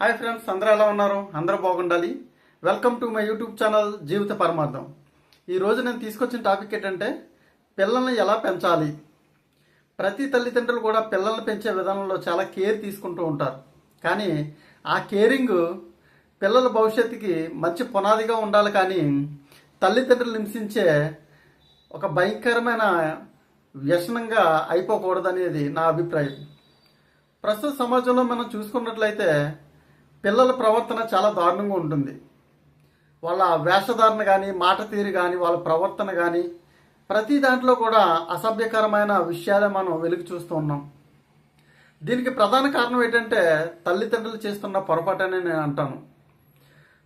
Hi friends అందరూ ఎలా ఉన్నారు? అందరూ బాగుండాలి. Welcome to my YouTube channel జీవిత పరమార్థం. ఈరోజు నేను తీసుకొచ్చిన టాపిక్ ఏంటంటే పిల్లల్ని ఎలా పెంచాలి? ప్రతి తల్లిదండ్రులు కూడా పిల్లల్ని పెంచే విధానంలో చాలా కేర్ తీసుకుంటూ ఉంటారు. కానీ ఆ కేరింగ్ పిల్లల భవిష్యత్తుకి మంచి పునాదిగా ఉండాలి కానీ తల్లిదండ్రులు హింసించే ఒక భయంకరమైన వ్యసనంగా అయిపోకూడదనేది నా అభిప్రాయం. ప్రస్తుత సమాజంలో మనం చూసుకున్నట్లయితే పిల్లల ప్రవర్తన చాలా దారుణంగా ఉంటుంది. వాళ్ళ వేషధారణ కానీ మాట తీరు కానీ వాళ్ళ ప్రవర్తన కానీ ప్రతి దాంట్లో కూడా అసభ్యకరమైన విషయాలే మనం వెలుగు చూస్తూ ఉన్నాం. దీనికి ప్రధాన కారణం ఏంటంటే తల్లిదండ్రులు చేస్తున్న పొరపాటని నేను అంటాను.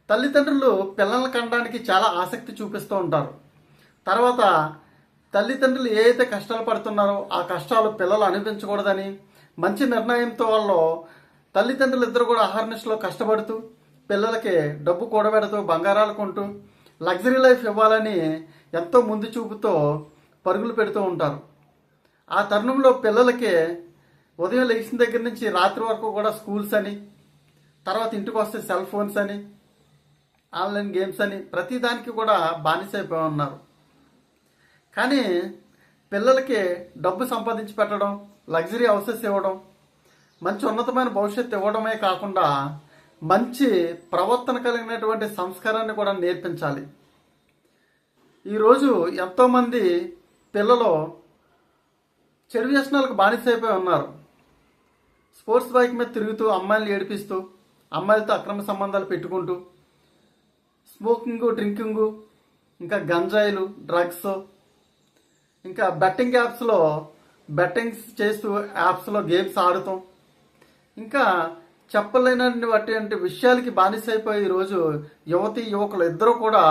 తల్లిదండ్రులు పిల్లల్ని కనడానికి చాలా ఆసక్తి చూపిస్తూ ఉంటారు. తర్వాత తల్లిదండ్రులు ఏ అయితే కష్టాలు పడుతున్నారో ఆ కష్టాలు పిల్లలు అనిపించకూడదని మంచి నిర్ణయంతో వాళ్ళు తల్లిదండ్రులు ఇద్దరు కూడా అహర్నిశలో కష్టపడుతూ పిల్లలకి డబ్బు కూడబెడుతూ బంగారాలు కొంటూ లగ్జరీ లైఫ్ ఇవ్వాలని ఎంతో ముందు చూపుతో పరుగులు పెడుతూ ఉంటారు. ఆ తరుణంలో పిల్లలకి ఉదయం లేచిన దగ్గర నుంచి రాత్రి వరకు కూడా స్కూల్స్ అని తర్వాత ఇంటికి వస్తే సెల్ ఫోన్స్ అని ఆన్లైన్ గేమ్స్ అని ప్రతిదానికి కూడా బానిసైపోయి ఉన్నారు. కానీ పిల్లలకి డబ్బు సంపాదించి పెట్టడం లగ్జరీ హౌసెస్ ఇవ్వడం మంచి ఉన్నతమైన భవిష్యత్తు ఇవ్వడమే కాకుండా మంచి ప్రవర్తన కలిగినటువంటి సంస్కారాన్ని కూడా నేర్పించాలి. ఈరోజు ఎంతోమంది పిల్లలు చెడు వ్యసనాలకు బానిసైపోయి ఉన్నారు. స్పోర్ట్స్ బైక్ మీద తిరుగుతూ అమ్మాయిలు ఏడిపిస్తూ అమ్మాయిలతో అక్రమ సంబంధాలు పెట్టుకుంటూ స్మోకింగ్ డ్రింకింగ్ ఇంకా గంజాయిలు డ్రగ్స్ ఇంకా బెట్టింగ్ యాప్స్లో బెట్టింగ్స్ చేస్తూ యాప్స్లో గేమ్స్ ఆడుతాం ఇంకా చెప్పలేనటువంటి విషయాలకి బానిసైపోయి ఈరోజు యువతి యువకులు ఇద్దరు కూడా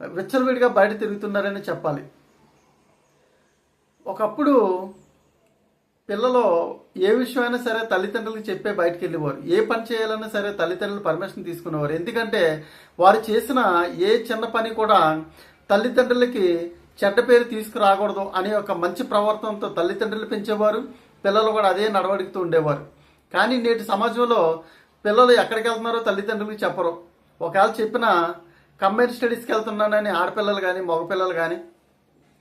విచ్చలవిడిగా బయట తిరుగుతున్నారని చెప్పాలి. ఒకప్పుడు పిల్లలు ఏ విషయమైనా సరే తల్లిదండ్రులకు చెప్పే బయటకు వెళ్ళేవారు. ఏ పని చేయాలన్నా సరే తల్లిదండ్రులు పర్మిషన్ తీసుకునేవారు. ఎందుకంటే వారు చేసిన ఏ చిన్న పని కూడా తల్లిదండ్రులకి చెడ్డ పేరు తీసుకురాకూడదు అనే ఒక మంచి ప్రవర్తనతో తల్లిదండ్రులు పెంచేవారు. పిల్లలు కూడా అదే నడవడికుతూ ఉండేవారు. కానీ నేటి సమాజంలో పిల్లలు ఎక్కడికి వెళ్తున్నారో తల్లిదండ్రులకు చెప్పరు. ఒకవేళ చెప్పిన కంబైన్ స్టడీస్కి వెళ్తున్నానని ఆడపిల్లలు కానీ మగపిల్లలు కానీ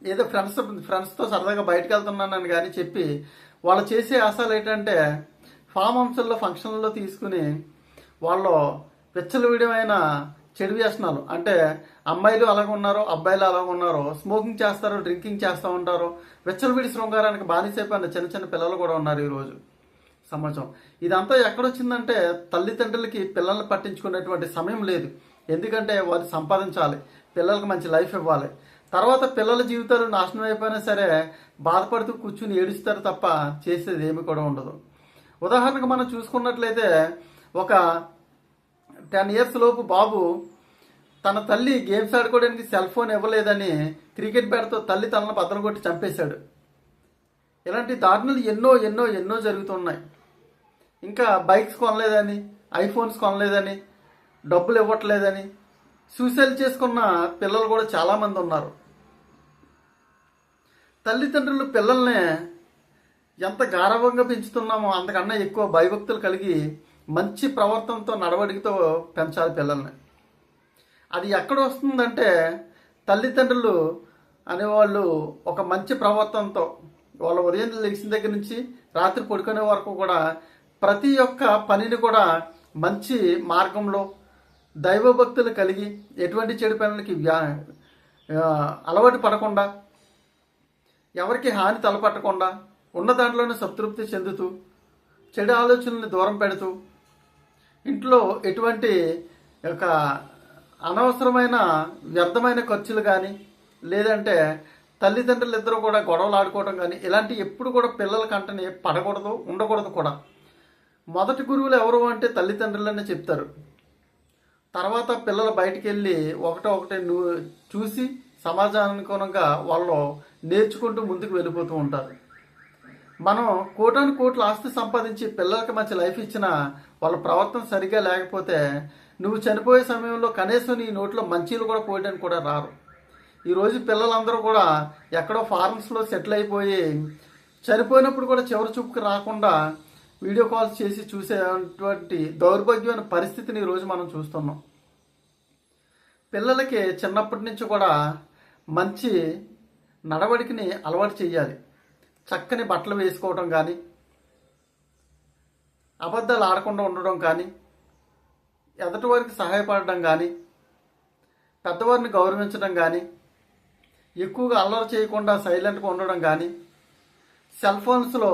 ఏదో ఫ్రెండ్స్ ఫ్రెండ్స్తో సరదాగా బయటకు వెళ్తున్నానని కానీ చెప్పి వాళ్ళు చేసే ఆశలు ఏంటంటే ఫామ్ హౌస్ల్లో ఫంక్షన్లలో తీసుకుని వాళ్ళు విచ్చలవిడమైన చెడు వ్యసనాలు. అంటే అమ్మాయిలు అలాగ ఉన్నారో అబ్బాయిలు అలాగ ఉన్నారో స్మోకింగ్ చేస్తారో డ్రింకింగ్ చేస్తూ ఉంటారో విచ్చలవిడి శృంగారానికి బానిసైపోయిన చిన్న చిన్న పిల్లలు కూడా ఉన్నారు ఈరోజు. సమాజం ఇదంతా ఎక్కడొచ్చిందంటే తల్లిదండ్రులకి పిల్లల్ని పట్టించుకునేటువంటి సమయం లేదు. ఎందుకంటే వారు సంపాదించాలి. పిల్లలకు మంచి లైఫ్ ఇవ్వాలి. తర్వాత పిల్లల జీవితాలు నాశనం అయిపోయినా సరే బాధపడుతూ కూర్చుని ఏడుస్తారు తప్ప చేసేది ఏమి కూడా ఉండదు. ఉదాహరణకు మనం చూసుకున్నట్లయితే ఒక టెన్ ఇయర్స్ లోపు బాబు తన తల్లి గేమ్స్ ఆడుకోవడానికి సెల్ ఫోన్ ఇవ్వలేదని క్రికెట్ బ్యాట్తో తల్లి తనను బద్దలు కొట్టి చంపేశాడు. ఇలాంటి దారుణాలు ఎన్నో ఎన్నో ఎన్నో జరుగుతున్నాయి. ఇంకా బైక్స్ కొనలేదని ఐఫోన్స్ కొనలేదని డబ్బులు ఇవ్వట్లేదని సూసైడ్ చేసుకున్న పిల్లలు కూడా చాలామంది ఉన్నారు. తల్లిదండ్రులు పిల్లల్ని ఎంత గారవంగా పెంచుతున్నామో అంతకన్నా ఎక్కువ భయభక్తులు కలిగి మంచి ప్రవర్తనతో నడవడికతో పెంచాలి పిల్లల్ని. అది ఎక్కడ వస్తుందంటే తల్లిదండ్రులు అనేవాళ్ళు ఒక మంచి ప్రవర్తనతో వాళ్ళ ఉదయం లెగిసిన దగ్గర నుంచి రాత్రి పడుకునే వరకు కూడా ప్రతి ఒక్క పనిని కూడా మంచి మార్గంలో దైవభక్తులు కలిగి ఎటువంటి చెడు పనులకి వ్యా అలవాటు పడకుండా ఎవరికి హాని తలపట్టకుండా ఉన్న దాంట్లోనే సంతృప్తి చెందుతూ చెడు ఆలోచనల్ని దూరం పెడుతూ ఇంట్లో ఎటువంటి ఒక అనవసరమైన వ్యర్థమైన ఖర్చులు కానీ లేదంటే తల్లిదండ్రులు ఇద్దరు కూడా గొడవలు ఆడుకోవడం కానీ ఇలాంటి ఎప్పుడు కూడా పిల్లల కంటనే పడకూడదు ఉండకూడదు కూడా. మొదటి గురువులు ఎవరు అంటే తల్లిదండ్రులనే చెప్తారు. తర్వాత పిల్లలు బయటికి వెళ్ళి ఒకటో ఒకటే నువ్వు చూసి సమాజానుగుణంగా వాళ్ళు నేర్చుకుంటూ ముందుకు వెళ్ళిపోతూ ఉంటారు. మనం కోటాను కోట్ల ఆస్తి సంపాదించి పిల్లలకి మంచి లైఫ్ ఇచ్చిన వాళ్ళ ప్రవర్తన సరిగా లేకపోతే నువ్వు చనిపోయే సమయంలో కనీసం నీ నోట్లో మంచీలు కూడా పోయడానికి కూడా రారు. ఈరోజు పిల్లలందరూ కూడా ఎక్కడో ఫార్మ్స్లో సెటిల్ అయిపోయి చనిపోయినప్పుడు కూడా చివరి చూపుకి రాకుండా వీడియో కాల్స్ చేసి చూసేటువంటి దౌర్భాగ్యమైన పరిస్థితిని ఈరోజు మనం చూస్తున్నాం. పిల్లలకి చిన్నప్పటి నుంచి కూడా మంచి నడవడికని అలవాటు చేయాలి. చక్కని బట్టలు వేసుకోవడం కానీ అబద్ధాలు ఆడకుండా ఉండడం కానీ ఎదటి వారికి సహాయపడడం కానీ పెద్దవారిని గౌరవించడం కానీ ఎక్కువగా అల్లరి చేయకుండా సైలెంట్గా ఉండడం కానీ సెల్ ఫోన్స్లో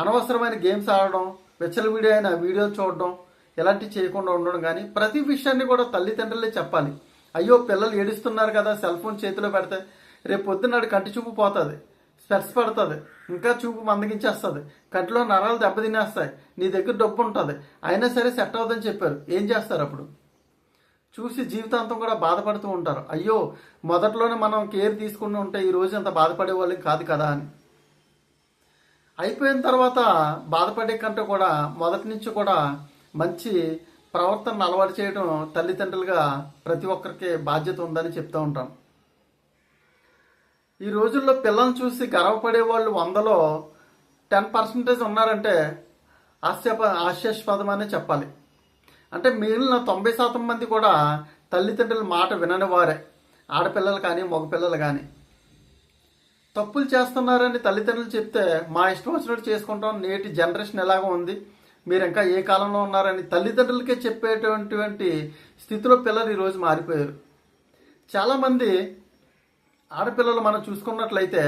అనవసరమైన గేమ్స్ ఆడడం విచ్చలవిడి అయిన వీడియోలు చూడడం ఇలాంటివి చేయకుండా ఉండడం కానీ ప్రతి విషయాన్ని కూడా తల్లిదండ్రులే చెప్పాలి. అయ్యో పిల్లలు ఏడుస్తున్నారు కదా సెల్ ఫోన్ చేతిలో పెడితే రేపు పొద్దున్నాడు కంటి చూపు పోతుంది స్పెట్స్ పడుతుంది ఇంకా చూపు మందగించేస్తుంది కంటిలో నరాలు దెబ్బతినేస్తాయి నీ దగ్గర డబ్బు ఉంటుంది అయినా సరే సెట్ అవుతుందని చెప్పారు. ఏం చేస్తారు అప్పుడు? చూసి జీవితాంతం కూడా బాధపడుతూ ఉంటారు. అయ్యో మొదట్లోనే మనం కేర్ తీసుకుని ఉంటే ఈ రోజు అంత బాధపడే వాళ్ళకి కాదు కదా అని. అయిపోయిన తర్వాత బాధపడే కంటే కూడా మొదటి నుంచి కూడా మంచి ప్రవర్తనను అలవాటు చేయడం తల్లిదండ్రులుగా ప్రతి ఒక్కరికి బాధ్యత ఉందని చెప్తూ ఉంటాం. ఈ రోజుల్లో పిల్లల్ని చూసి గర్వపడే వాళ్ళు వందలో టెన్ పర్సెంటేజ్ ఉన్నారంటే ఆశ్చర్య ఆశ్చర్యపదమనే చెప్పాలి. అంటే మిగిలిన తొంభై శాతం మంది కూడా తల్లిదండ్రుల మాట వినని వారే. ఆడపిల్లలు కానీ మగపిల్లలు కానీ. తప్పులు చేస్తున్నారని తల్లిదండ్రులు చెప్తే మా ఇష్టం వచ్చినట్టు చేసుకుంటాం. నేటి జనరేషన్ ఎలాగో ఉంది. మీరు ఇంకా ఏ కాలంలో ఉన్నారని తల్లిదండ్రులకే చెప్పేటటువంటి స్థితిలో పిల్లలు ఈరోజు మారిపోయారు. చాలామంది ఆడపిల్లలు మనం చూసుకున్నట్లయితే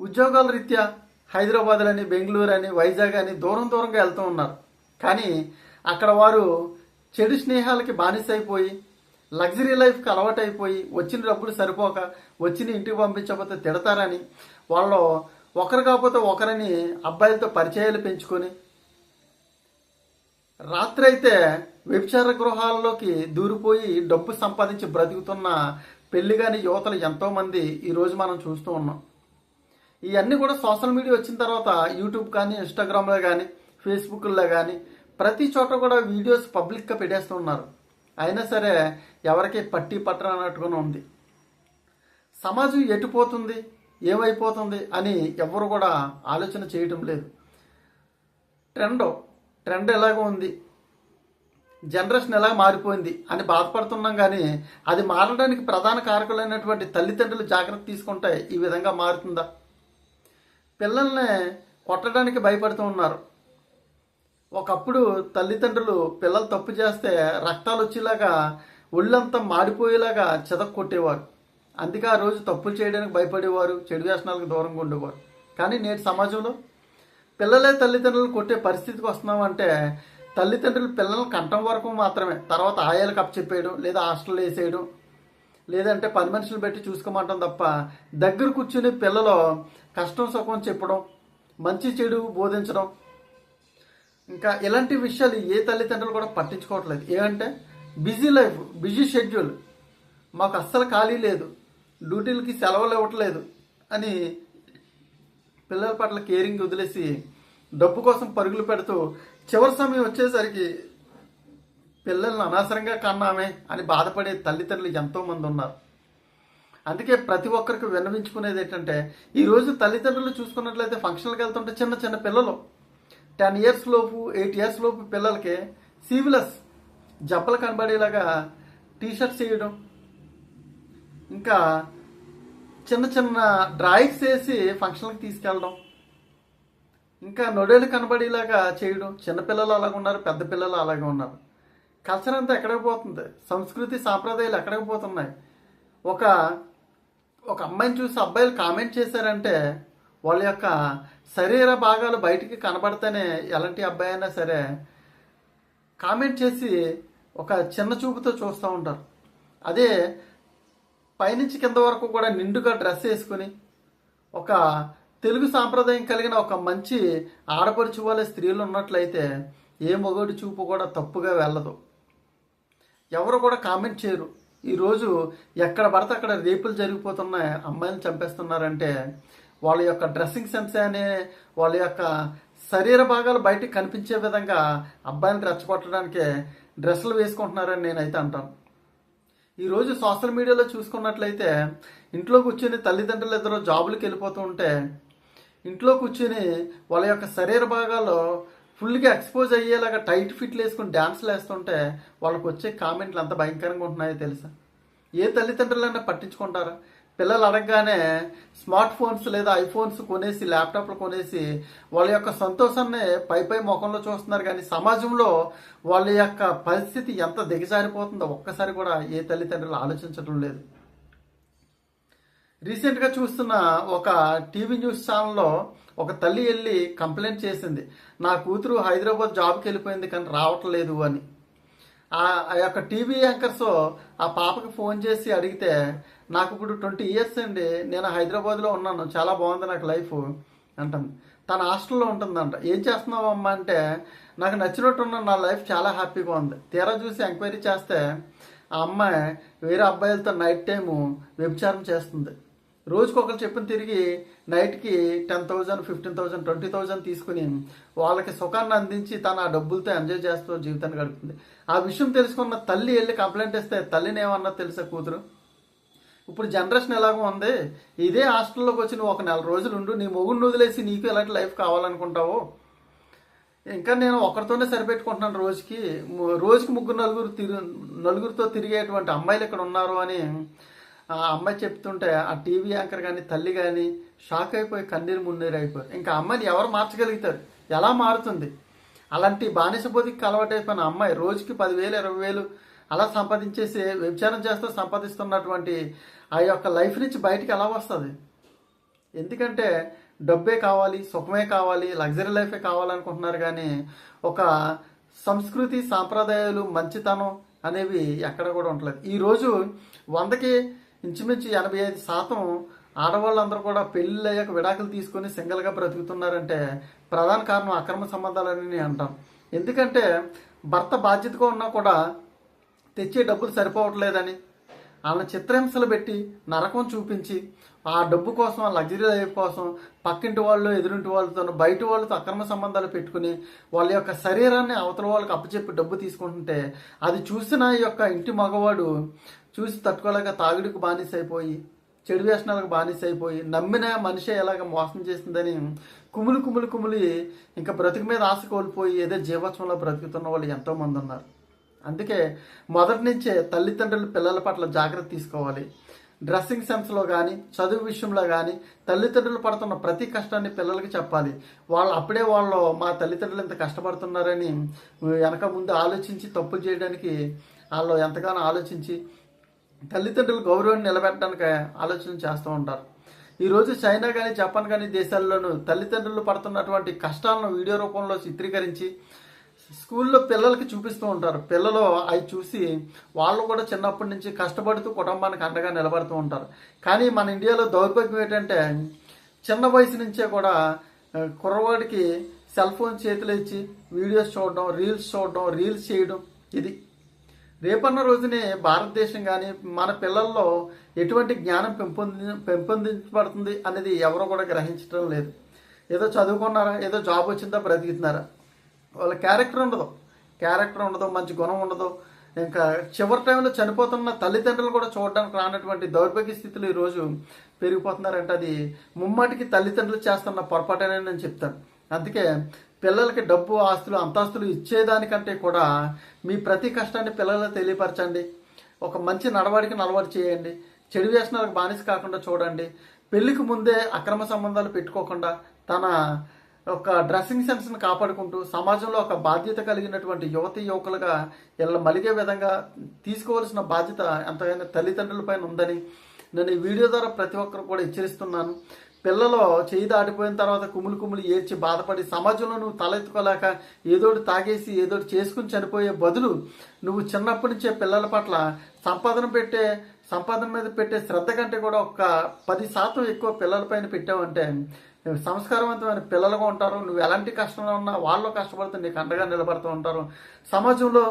ఉద్యోగాల రీత్యా హైదరాబాద్ అని బెంగళూరు అని వైజాగ్ అని దూరం దూరంగా వెళ్తూ ఉన్నారు. కానీ అక్కడ వారు చెడు స్నేహాలకి బానిసైపోయి లగ్జరీ లైఫ్కి అలవాటైపోయి వచ్చిన డబ్బులు సరిపోక వచ్చిన ఇంటికి పంపించకపోతే తిడతారని వాళ్ళు ఒకరు కాకపోతే ఒకరిని అబ్బాయిలతో పరిచయాలు పెంచుకొని రాత్రి అయితే వ్యభిచార గృహాల్లోకి దూరిపోయి డబ్బు సంపాదించి బ్రతుకుతున్న పెళ్ళిగాని యువతలు ఎంతోమంది ఈరోజు మనం చూస్తూ ఉన్నాం. ఇవన్నీ కూడా సోషల్ మీడియా వచ్చిన తర్వాత యూట్యూబ్ కానీ ఇన్స్టాగ్రామ్లో కానీ ఫేస్బుక్లో కానీ ప్రతి చోట కూడా వీడియోస్ పబ్లిక్గా పెట్టేస్తున్నారు అయినా సరే ఎవరికి పట్టి పట్టనట్టుగానే ఉంది. సమాజం ఎటుపోతుంది ఏమైపోతుంది అని ఎవరు కూడా ఆలోచన చేయటం లేదు. ట్రెండ్ ట్రెండ్ ఎలాగో ఉంది. జనరేషన్ ఎలా మారిపోయింది అని బాధపడుతున్నాం కానీ అది మారడానికి ప్రధాన కారకులైనటువంటి తల్లిదండ్రులు జాగ్రత్త తీసుకుంటే ఈ విధంగా మారుతుందా? పిల్లల్ని కొట్టడానికి భయపడుతూ ఉన్నారు. ఒకప్పుడు తల్లిదండ్రులు పిల్లలు తప్పు చేస్తే రక్తాలు వచ్చేలాగా ఒళ్ళంతా మాడిపోయేలాగా చెదక్ కొట్టేవారు అందుకే ఆ రోజు తప్పులు చేయడానికి భయపడేవారు చెడు వ్యసనాలకు దూరంగా ఉండేవారు. కానీ నేటి సమాజంలో పిల్లలే తల్లిదండ్రులు కొట్టే పరిస్థితికి వస్తున్నామంటే తల్లిదండ్రులు పిల్లలను కంటం వరకు మాత్రమే తర్వాత ఆయాలకు అప్పచెప్పేయడం లేదా హాస్టల్ వేసేయడం లేదంటే పని మనుషులు పెట్టి చూసుకోమంటాం తప్ప దగ్గర కూర్చుని పిల్లలు కష్టం సుఖం చెప్పడం మంచి చెడు బోధించడం ఇంకా ఇలాంటి విషయాలు ఏ తల్లిదండ్రులు కూడా పట్టించుకోవట్లేదు. ఏమంటే బిజీ లైఫ్ బిజీ షెడ్యూల్. మాకు అస్సలు ఖాళీ లేదు. డ్యూటీలకి సెలవులు ఇవ్వట్లేదు అని పిల్లల పట్ల కేరింగ్ వదిలేసి డబ్బు కోసం పరుగులు పెడుతూ చివరి సమయం వచ్చేసరికి పిల్లల్ని అనవసరంగా కన్నామే అని బాధపడే తల్లిదండ్రులు ఎంతోమంది ఉన్నారు. అందుకే ప్రతి ఒక్కరికి విన్నవించుకునేది ఏంటంటే ఈరోజు తల్లిదండ్రులు చూసుకున్నట్లయితే ఫంక్షన్లకు వెళ్తుంటే చిన్న చిన్న పిల్లలు టెన్ ఇయర్స్ లోపు ఎయిట్ ఇయర్స్ లోపు పిల్లలకి సీవిలస్ జప్పలు కనబడేలాగా టీషర్ట్స్ వేయడం. ఇంకా చిన్న చిన్న డ్రాయింగ్స్ వేసి ఫంక్షన్లకు తీసుకెళ్ళడం. ఇంకా నొడేలు కనబడేలాగా చేయడం. చిన్నపిల్లలు అలాగ ఉన్నారు పెద్ద పిల్లలు అలాగే ఉన్నారు. కల్చర్ అంతా ఎక్కడికి పోతుంది? సంస్కృతి సాంప్రదాయాలు ఎక్కడికి పోతున్నాయి? ఒక ఒక అమ్మాయిని చూసి అబ్బాయిలు కామెంట్ చేశారంటే వాళ్ళ యొక్క శరీర భాగాలు బయటికి కనబడితేనే ఎలాంటి అబ్బాయి అయినా సరే కామెంట్ చేసి ఒక చిన్న చూపుతో చూస్తూ ఉంటారు. అదే పైనుంచి కింద వరకు కూడా నిండుగా డ్రెస్ వేసుకుని ఒక తెలుగు సాంప్రదాయం కలిగిన ఒక మంచి ఆడపడుచు వాళ్ళ స్త్రీలు ఉన్నట్లయితే ఏ మొగోడి చూపు కూడా తప్పుగా వెళ్ళదు. ఎవరు కూడా కామెంట్ చేయరు. ఈరోజు ఎక్కడ పడితే అక్కడ రేపులు జరిగిపోతున్నాయి అమ్మాయిలు చంపేస్తున్నారంటే వాళ్ళ యొక్క డ్రెస్సింగ్ సెన్స్ అనే వాళ్ళ యొక్క శరీర భాగాలు బయటికి కనిపించే విధంగా అబ్బాయిని రెచ్చగొట్టడానికి డ్రెస్సులు వేసుకుంటున్నారని నేనైతే అంటాను. ఈరోజు సోషల్ మీడియాలో చూసుకున్నట్లయితే ఇంట్లో కూర్చొని తల్లిదండ్రులు ఇద్దరు జాబులకు వెళ్ళిపోతూ ఉంటే ఇంట్లో కూర్చొని వాళ్ళ యొక్క శరీర భాగాల్లో ఫుల్గా ఎక్స్పోజ్ అయ్యేలాగా టైట్ ఫిట్లు వేసుకుని డ్యాన్స్లు వేస్తుంటే వాళ్ళకి వచ్చే కామెంట్లు అంత భయంకరంగా ఉంటున్నాయో తెలుసా? ఏ తల్లిదండ్రులైనా పట్టించుకుంటారా? పిల్లలు అడగగానే స్మార్ట్ ఫోన్స్ లేదా ఐఫోన్స్ కొనేసి ల్యాప్టాప్లు కొనేసి వాళ్ళ యొక్క సంతోషాన్ని పై పై ముఖంలో చూస్తున్నారు. కానీ సమాజంలో వాళ్ళ యొక్క పరిస్థితి ఎంత దిగజారిపోతుందో ఒక్కసారి కూడా ఏ తల్లిదండ్రులు ఆలోచించడం లేదు. రీసెంట్గా చూస్తున్న ఒక టీవీ న్యూస్ ఛానల్లో ఒక తల్లి వెళ్ళి కంప్లైంట్ చేసింది. నా కూతురు హైదరాబాద్ జాబ్కి వెళ్ళిపోయింది కానీ రావట్లేదు అని. ఆ ఆ యొక్క టీవీ యాంకర్స్ ఆ పాపకి ఫోన్ చేసి అడిగితే నాకు ఇప్పుడు ట్వంటీ ఇయర్స్ అండి నేను హైదరాబాద్లో ఉన్నాను చాలా బాగుంది నాకు లైఫ్ అంటుంది. తన హాస్టల్లో ఉంటుందంట. ఏం చేస్తున్నావు అమ్మ? అంటే నాకు నచ్చినట్టు ఉన్న నా లైఫ్ చాలా హ్యాపీగా ఉంది. తీరా చూసి ఎంక్వైరీ చేస్తే ఆ అమ్మాయి వేరే అబ్బాయిలతో నైట్ టైము వ్యభిచారం చేస్తుంది. రోజుకి ఒకరు చెప్పిన తిరిగి నైట్కి ten thousand fifteen thousand twenty thousand తీసుకుని వాళ్ళకి సుఖాన్ని అందించి తను ఆ డబ్బులతో ఎంజాయ్ చేస్తూ జీవితాన్ని గడుపుతుంది. ఆ విషయం తెలుసుకున్న తల్లి వెళ్ళి కంప్లైంట్ ఇస్తే తల్లిని ఏమన్నా తెలుసా కూతురు? ఇప్పుడు జనరేషన్ ఎలాగో ఉంది. ఇదే హాస్టల్లోకి వచ్చి నువ్వు ఒక నెల రోజులు ఉండు నీ మొగుడిని వదిలేసి నీకు ఎలాంటి లైఫ్ కావాలనుకుంటావు? ఇంకా నేను ఒకరితోనే సరిపెట్టుకుంటున్నాను రోజుకి. రోజుకి ముగ్గురు నలుగురు తిరు నలుగురితో తిరిగేటువంటి అమ్మాయిలు ఇక్కడ ఉన్నారు అని ఆ అమ్మాయి చెప్తుంటే ఆ టీవీ యాంకర్ కానీ తల్లి కానీ షాక్ అయిపోయి కన్నీరు మున్నీరు అయిపోయారు. ఇంకా అమ్మాయిని ఎవరు మార్చగలుగుతారు? ఎలా మారుతుంది? అలాంటి బానిస బోధికి అలవాటైపోయిన అమ్మాయి రోజుకి పదివేలు ఇరవై వేలు అలా సంపాదించేసి వ్యభిచారం చేస్తూ సంపాదిస్తున్నటువంటి ఆ యొక్క లైఫ్ నుంచి బయటికి ఎలా వస్తుంది? ఎందుకంటే డబ్బే కావాలి సుఖమే కావాలి లగ్జరీ లైఫే కావాలనుకుంటున్నారు కానీ ఒక సంస్కృతి సాంప్రదాయాలు మంచితనం అనేవి ఎక్కడ కూడా ఉండలేదు. ఈరోజు వందకి ఇంచుమించు ఎనభై ఐదు శాతం ఆడవాళ్ళందరూ కూడా పెళ్ళిళ్ళు అయ్యాక విడాకులు తీసుకొని సింగిల్గా బ్రతుకుతున్నారంటే ప్రధాన కారణం అక్రమ సంబంధాలని నేను అంటాం ఎందుకంటే భర్త బాధ్యతగా ఉన్నా కూడా తెచ్చే డబ్బులు సరిపోవట్లేదని వాళ్ళని చిత్రహింసలు పెట్టి నరకం చూపించి ఆ డబ్బు కోసం ఆ లగ్జరీ లైఫ్ కోసం పక్కింటి వాళ్ళు ఎదురింటి వాళ్ళతో బయట వాళ్ళతో అక్రమ సంబంధాలు పెట్టుకుని వాళ్ళ యొక్క శరీరాన్ని అవతల వాళ్ళకి అప్పచెప్పి డబ్బు తీసుకుంటుంటే అది చూసిన ఈ యొక్క ఇంటి మగవాడు చూసి తట్టుకోలేక తాగుడికి బానిస అయిపోయి చెడు వ్యసనాలకు బానిస అయిపోయి నమ్మిన మనిషే ఎలాగ మోసం చేసిందని కుములు కుములు కుములి ఇంకా బ్రతుకు మీద ఆశ కోల్పోయి ఏదో జీవోత్సవంలో బ్రతుకుతున్న వాళ్ళు ఎంతోమంది ఉన్నారు. అందుకే మొదటి నుంచే తల్లిదండ్రులు పిల్లల పట్ల జాగ్రత్త తీసుకోవాలి. డ్రెస్సింగ్ సెన్స్లో కానీ చదువు విషయంలో కానీ తల్లిదండ్రులు పడుతున్న ప్రతి కష్టాన్ని పిల్లలకి చెప్పాలి. వాళ్ళు అప్పుడే వాళ్ళు మా తల్లిదండ్రులు ఇంత కష్టపడుతున్నారని వెనక ముందు ఆలోచించి తప్పులు చేయడానికి వాళ్ళు ఎంతగానో ఆలోచించి తల్లిదండ్రుల గౌరవాన్ని నిలబెట్టడానికి ఆలోచన చేస్తూ ఉంటారు. ఈరోజు చైనా కానీ జపాన్ కానీ దేశాల్లోనూ తల్లిదండ్రులు పడుతున్నటువంటి కష్టాలను వీడియో రూపంలో చిత్రీకరించి స్కూల్లో పిల్లలకి చూపిస్తూ ఉంటారు. పిల్లలు అవి చూసి వాళ్ళు కూడా చిన్నప్పటి నుంచి కష్టపడుతూ కుటుంబానికి అండగా నిలబడుతూ ఉంటారు. కానీ మన ఇండియాలో దౌర్భాగ్యం ఏంటంటే చిన్న వయసు నుంచే కూడా కుర్రవాడికి సెల్ ఫోన్ చేతిలో ఇచ్చి వీడియోస్ చూడడం రీల్స్ చూడడం రీల్స్ చేయడం ఇది రేపన్న రోజునే భారతదేశం కానీ మన పిల్లల్లో ఎటువంటి జ్ఞానం పెంపొంది పెంపొందించబడుతుంది అనేది ఎవరు కూడా గ్రహించడం లేదు. ఏదో చదువుకున్నారా ఏదో జాబ్ వచ్చిందా బ్రతికుతున్నారా. వాళ్ళ క్యారెక్టర్ ఉండదు. క్యారెక్టర్ ఉండదు మంచి గుణం ఉండదు. ఇంకా చివరి టైంలో చనిపోతున్న తల్లిదండ్రులు కూడా చూడడానికి రానటువంటి దౌర్భాగ్య స్థితిలో ఈరోజు పెరిగిపోతున్నారంటే అది ముమ్మాటికి తల్లిదండ్రులు చేస్తున్న పొరపాటనే నేను చెప్తాను. అందుకే పిల్లలకి డబ్బు ఆస్తులు అంతస్తులు ఇచ్చేదానికంటే కూడా మీ ప్రతి కష్టాన్ని పిల్లలకు తెలియపరచండి. ఒక మంచి నడవడికి నలవాడి చేయండి. చెడు వ్యసనాలకు బానిస కాకుండా చూడండి. పెళ్ళికి ముందే అక్రమ సంబంధాలు పెట్టుకోకుండా తన ఒక డ్రెస్సింగ్ సెన్స్ని కాపాడుకుంటూ సమాజంలో ఒక బాధ్యత కలిగినటువంటి యువతి యువకులుగా ఇలా మలిగే విధంగా తీసుకోవాల్సిన బాధ్యత ఎంతైనా తల్లిదండ్రుల పైన ఉందని నేను ఈ వీడియో ద్వారా ప్రతి ఒక్కరు కూడా హెచ్చరిస్తున్నాను. పిల్లలు చేయి దాటిపోయిన తర్వాత కుములు కుములు ఏడ్చి బాధపడి సమాజంలో నువ్వు తలెత్తుకోలేక ఏదోటి తాగేసి ఏదోటి చేసుకుని చనిపోయే బదులు నువ్వు చిన్నప్పటి నుంచే పిల్లల పట్ల సంపాదన పెట్టే సంపాదన మీద పెట్టే శ్రద్ధ కంటే కూడా ఒక పది శాతం ఎక్కువ పిల్లలపైన పెట్టావంటే సంస్కారవంతమైన పిల్లలుగా ఉంటారు. నువ్వు ఎలాంటి కష్టంలో ఉన్నా వాళ్ళు కష్టపడుతూ నీకు అండగా నిలబడుతూ ఉంటారు. సమాజంలో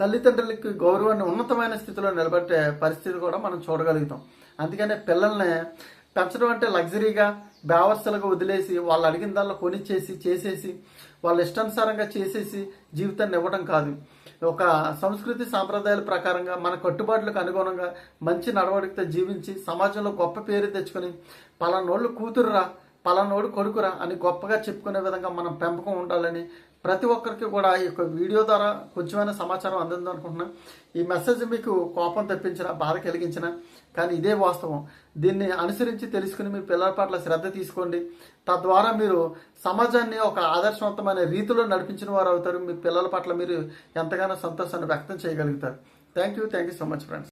తల్లిదండ్రులకి గౌరవాన్ని ఉన్నతమైన స్థితిలో నిలబెట్టే పరిస్థితి కూడా మనం చూడగలుగుతాం. అందుకనే పిల్లల్ని పెంచడం అంటే లగ్జరీగా బేవర్సలుగా వదిలేసి వాళ్ళు అడిగిన దానిలో కొనిచ్చేసి చేసేసి వాళ్ళ ఇష్టానుసారంగా చేసేసి జీవితాన్ని ఇవ్వడం కాదు. ఒక సంస్కృతి సాంప్రదాయాల ప్రకారంగా మన కట్టుబాట్లకు అనుగుణంగా మంచి నడవడికతో జీవించి సమాజంలో గొప్ప పేరు తెచ్చుకొని పలానోళ్ళు కూతురురా పలానోడు కొడుకురా అని గొప్పగా చెప్పుకునే విధంగా మనం పెంపకం ఉండాలని ప్రతి ఒక్కరికి కూడా ఈ యొక్క వీడియో ద్వారా కొంచెమైనా సమాచారం అందింది అనుకుంటున్నా. ఈ మెసేజ్ మీకు కోపం తెప్పించిన బాధ కలిగించిన కానీ ఇదే వాస్తవం. దీన్ని అనుసరించి తెలుసుకుని మీ పిల్లల పట్ల శ్రద్ధ తీసుకోండి. తద్వారా మీరు సమాజాన్ని ఒక ఆదర్శవంతమైన రీతిలో నడిపించిన వారు అవుతారు. మీ పిల్లల పట్ల మీరు ఎంతగానో సంతోషాన్ని వ్యక్తం చేయగలుగుతారు. Thank you thank you so much friends